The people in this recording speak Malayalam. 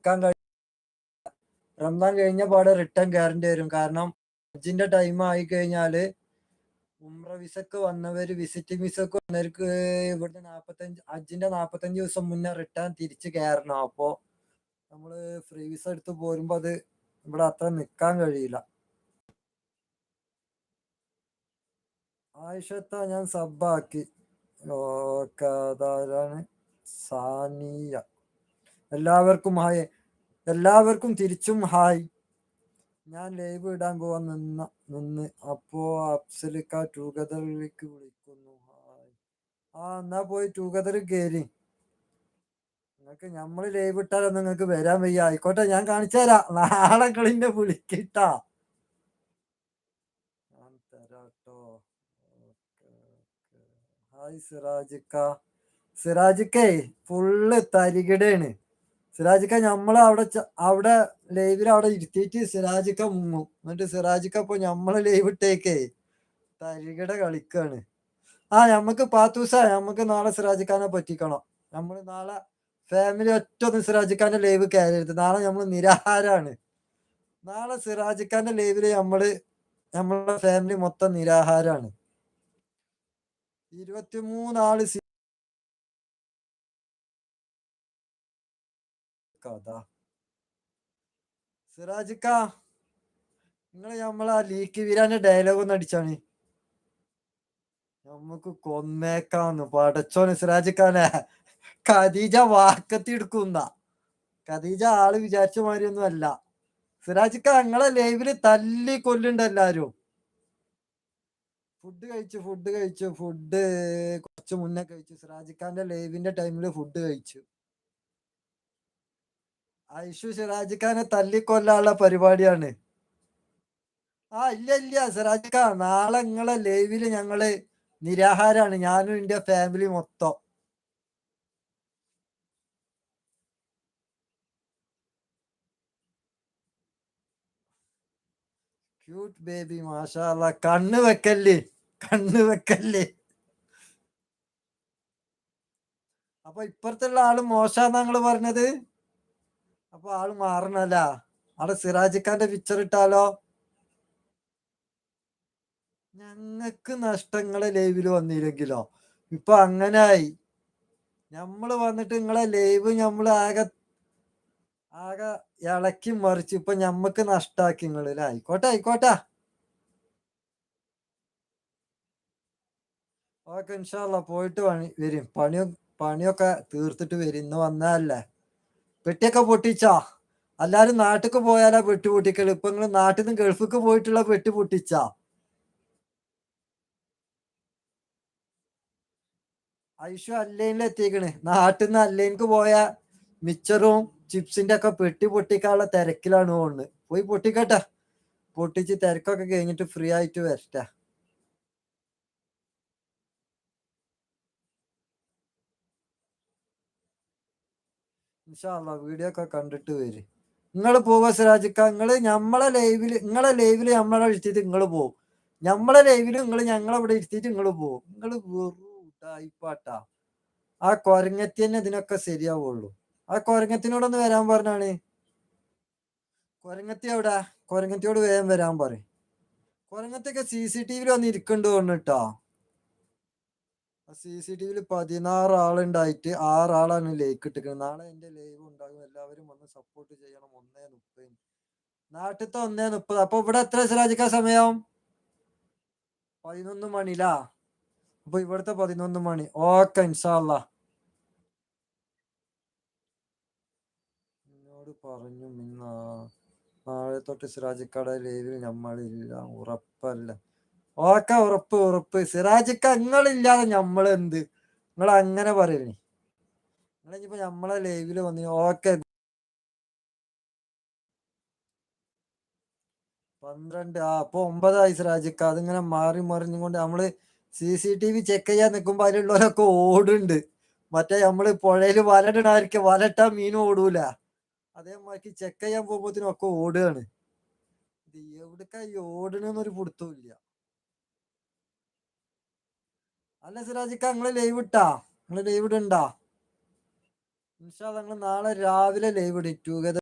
നിക്കാൻ കഴിയില്ല റംസാൻ കഴിഞ്ഞ പാടെ റിട്ടേൺ കയറേണ്ടി വരും. കാരണം ഹജ്ജിന്റെ ടൈം ആയി കഴിഞ്ഞാൽ ഉംറ വിസക്ക് വന്നവര് വിസിറ്റിംഗ് വിസക്ക് വന്നവർക്ക് ഇവിടുന്ന് നാപ്പത്തഞ്ച് ഹജ്ജിന്റെ നാപ്പത്തഞ്ച് ദിവസം മുന്നേ റിട്ടേൺ തിരിച്ച് കയറണം അപ്പോ നമ്മൾ ഫ്രീ വിസ എടുത്ത് പോരുമ്പോ അത് ഇവിടെ അത്ര നിക്കാൻ കഴിയില്ല. ആയിഷത്ത ഞാൻ സബ്ബാക്കി ഓക്കെ അതാരാണ് സാനിയ. എല്ലാവർക്കും ഹായ്. എല്ലാവർക്കും തിരിച്ചും ഹായ്. ഞാൻ ലൈവ് ഇടാൻ പോവാൻ നിന്ന നിന്ന്. അപ്പോ അഫ്സലിക്ക ടൂഗദറിലേക്ക് വിളിക്കുന്നു. ഹായ്. ആ എന്നാ പോയി ടൂഗദർ കേറി. നിങ്ങക്ക് നമ്മൾ ലൈവ് ഇട്ടാലോ? നിങ്ങൾക്ക് വരാൻ വയ്യ. ആയിക്കോട്ടെ ഞാൻ കാണിച്ചു തരാം. നാളെ കളിന്റെ വിളിക്കിട്ടാ. ഞാൻ തരാട്ടോ. ഹായ് സിറാജിക്ക. സിറാജിക്കേ ഫുള്ള് തരികിടയാണ് സിറാജിക്ക നമ്മളെ അവിടെ അവിടെ ലൈവിൽ അവിടെ ഇരുത്തിയിട്ട് സിറാജിക്ക മുങ്ങും. എന്നിട്ട് സിറാജിക്ക ഇപ്പൊ നമ്മൾ ലൈവ് ഇട്ടേക്കേ തരികട കളിക്കാണ്. ആ നമുക്ക് പാത്തൂസ നമുക്ക് നാളെ സിറാജിക്കാനെ പറ്റിക്കണം. നമ്മൾ നാളെ ഫാമിലി ഒറ്റ ഒന്ന് സിറാജിക്കാന്റെ ലൈവ് കയറരുത് നാളെ നമ്മൾ നിരാഹാരാണ്. നാളെ സിറാജിക്കാന്റെ ലൈവിൽ നമ്മൾ നമ്മളെ ഫാമിലി മൊത്തം നിരാഹാരാണ്. ഇരുപത്തിമൂന്നാൾ കഥ സിറാജിക്ക നിങ്ങൾ നമ്മളാ ലീക്ക് വീരാന്റെ ഡയലോഗ് ഒന്ന് അടിച്ചാണ്. നമുക്ക് കൊന്നേക്കാന്ന് പടച്ചോന് സിറാജിക്കാനെ. ഖദീജ വാക്കത്തി എടുക്കുന്ന. ഖദീജ ആൾ വിചാരിച്ച മാതിരിയൊന്നും അല്ല. സിറാജിക്ക നിങ്ങളെ ലൈവിൽ തല്ലി കൊല്ലുണ്ട് എല്ലാരും. ഫുഡ് കഴിച്ചു ഫുഡ് കഴിച്ചു ഫുഡ് കുറച്ച് മുന്നേ കഴിച്ചു. സിറാജിക്കാന്റെ ലൈവിന്റെ ടൈമിൽ ഫുഡ് കഴിച്ചു. ഐഷു സിറാജിഖാനെ തല്ലിക്കൊല്ലാനുള്ള പരിപാടിയാണ്. ആ ഇല്ല ഇല്ല. സിറാജിക്ക നാളെ നിങ്ങളെ ലൈവിൽ ഞങ്ങൾ നിരാഹാരാണ്. ഞാനും എന്റെ ഫാമിലി മൊത്തം. ക്യൂട്ട് ബേബി മാഷാല്ല കണ്ണ് വെക്കല്ലേ. കണ്ണ് വെക്കല്ലേ. അപ്പൊ ഇപ്പുറത്തുള്ള ആൾ മോശാന്നാ നിങ്ങൾ പറഞ്ഞത്? അപ്പൊ ആൾ മാറണല്ല? അവിടെ സിറാജിഖാന്റെ പിക്ചർ ഇട്ടാലോ? ഞങ്ങക്ക് നഷ്ടങ്ങളെ ലൈവിൽ വന്നില്ലെങ്കിലോ? ഇപ്പൊ അങ്ങനായി. നമ്മൾ വന്നിട്ട് നിങ്ങളെ ലൈവ് നമ്മൾ ആകെ ആകെ ഇളക്കി മറിച്ച് ഇപ്പൊ ഞമ്മക്ക് നഷ്ടാക്കി നിങ്ങൾ ല്ലേ? ആയിക്കോട്ടെ ആയിക്കോട്ടെ. ഓക്കെ ഇൻഷാല്ല പോയിട്ട് പണി വരും. പണിയൊക്കെ പണിയൊക്കെ തീർത്തിട്ട് വരും. ഇന്ന് വന്നതല്ലേ പെട്ടിയൊക്കെ പൊട്ടിച്ചാ. എല്ലാരും നാട്ടിക്ക് പോയാലാ പെട്ടി പൊട്ടിക്കൽ. ഇപ്പൊ നിങ്ങൾ നാട്ടിൽ നിന്ന് ഗൾഫിക്ക് പോയിട്ടുള്ള പെട്ടി പൊട്ടിച്ചാ. ഐഷു അല്ലൈനിൽ എത്തിക്കണ്. നാട്ടിൽ നിന്ന് അല്ലൈനിക്ക് പോയ മിച്ചറും ചിപ്സിന്റെ ഒക്കെ പെട്ടി പൊട്ടിക്കാനുള്ള തിരക്കിലാണ് പോകുന്നത് പോയി പൊട്ടിക്കട്ടെ. പൊട്ടിച്ച് തിരക്കൊക്കെ കഴിഞ്ഞിട്ട് ഫ്രീ ആയിട്ട് വരട്ടെ. ഇൻഷാല്ല വീഡിയോ ഒക്കെ കണ്ടിട്ട് വരും. നിങ്ങൾ പോവുക സിറാജിക്ക നിങ്ങൾ ഞമ്മളെ ലൈവിൽ നിങ്ങളെ ലൈവിൽ നമ്മളെ ഇരുത്തിയിട്ട് നിങ്ങൾ പോവും. ഞമ്മളെ ലൈവിൽ നിങ്ങൾ ഞങ്ങളെ ഇവിടെ ഇരുത്തിയിട്ട് നിങ്ങൾ പോവും. നിങ്ങൾ ഉടായിപ്പാട്ടാ ആ കൊരങ്ങത്തി തന്നെ ഇതിനൊക്കെ ശരിയാവുള്ളൂ. ആ കൊരങ്ങത്തിനോടൊന്ന് വരാൻ പറഞ്ഞാണ്. കൊരങ്ങത്തി എവിടെ? കൊരങ്ങത്തിയോട് വേഗം വരാൻ പറയും. കൊരങ്ങത്തൊക്കെ സി സി ടി വിയിൽ വന്ന് ഇരിക്കണ്ട് തോന്നിട്ടാ സി സി ടി വിയിൽ പതിനാറ് ആളുണ്ടായിട്ട് ആറാളാണ് ലൈക്ക് ഇട്ടിരിക്കുന്നത് നാളെ എന്റെ ലൈവ് ഉണ്ടാകും. എല്ലാവരും വന്ന് സപ്പോർട്ട് ചെയ്യണം. ഒന്നേ മുപ്പതിന്. നാട്ടിലത്തെ ഒന്നേ മുപ്പത്. അപ്പൊ ഇവിടെ എത്ര സിറാജിക്ക സമയം? പതിനൊന്ന് മണിലാ? അപ്പൊ ഇവിടുത്തെ പതിനൊന്ന് മണി. ഓക്കെ ഇൻഷാല്ല എന്നോട് പറഞ്ഞു മിന്ന നാളെ തൊട്ട് സിറാജിക്കട ലൈവിൽ നമ്മളില്ല. ഉറപ്പല്ല. ഓക്കെ ഉറപ്പ് ഉറപ്പ്. സിറാജിക്ക നിങ്ങളില്ലാതെ നമ്മൾ എന്ത് നിങ്ങൾ അങ്ങനെ പറയണേ നിങ്ങളിപ്പോ നമ്മളെ ലൈവിൽ വന്നി ഓക്കെ. പന്ത്രണ്ട് ആ അപ്പൊ ഒമ്പതായി സിറാജിക്ക. അതിങ്ങനെ മാറി മറിഞ്ഞുകൊണ്ട് നമ്മൾ C C T V check ചെയ്യാൻ നിൽക്കുമ്പോ അതിലുള്ളവരൊക്കെ ഓടുണ്ട്. മറ്റേ നമ്മൾ പുഴയിൽ വലടിടാതിരിക്കും വലട്ടാ മീൻ ഓടൂല. അതേമാതിരി ചെക്ക് ചെയ്യാൻ പോകുമ്പോഴത്തേനും ഒക്കെ ഓടുകയാണ്. ഇത് എവിടക്കാ ഈ ഓടണെന്നൊരു പിടുത്തവും ഇല്ല അല്ല സിറാജിക്ക നിങ്ങൾ ലൈവ് ഇട്ടാ? നിങ്ങൾ ലൈവ് ഇടണ്ടാ? അല്ലാ നാളെ രാവിലെ ലൈവ് ഇടും. ടുഗദർ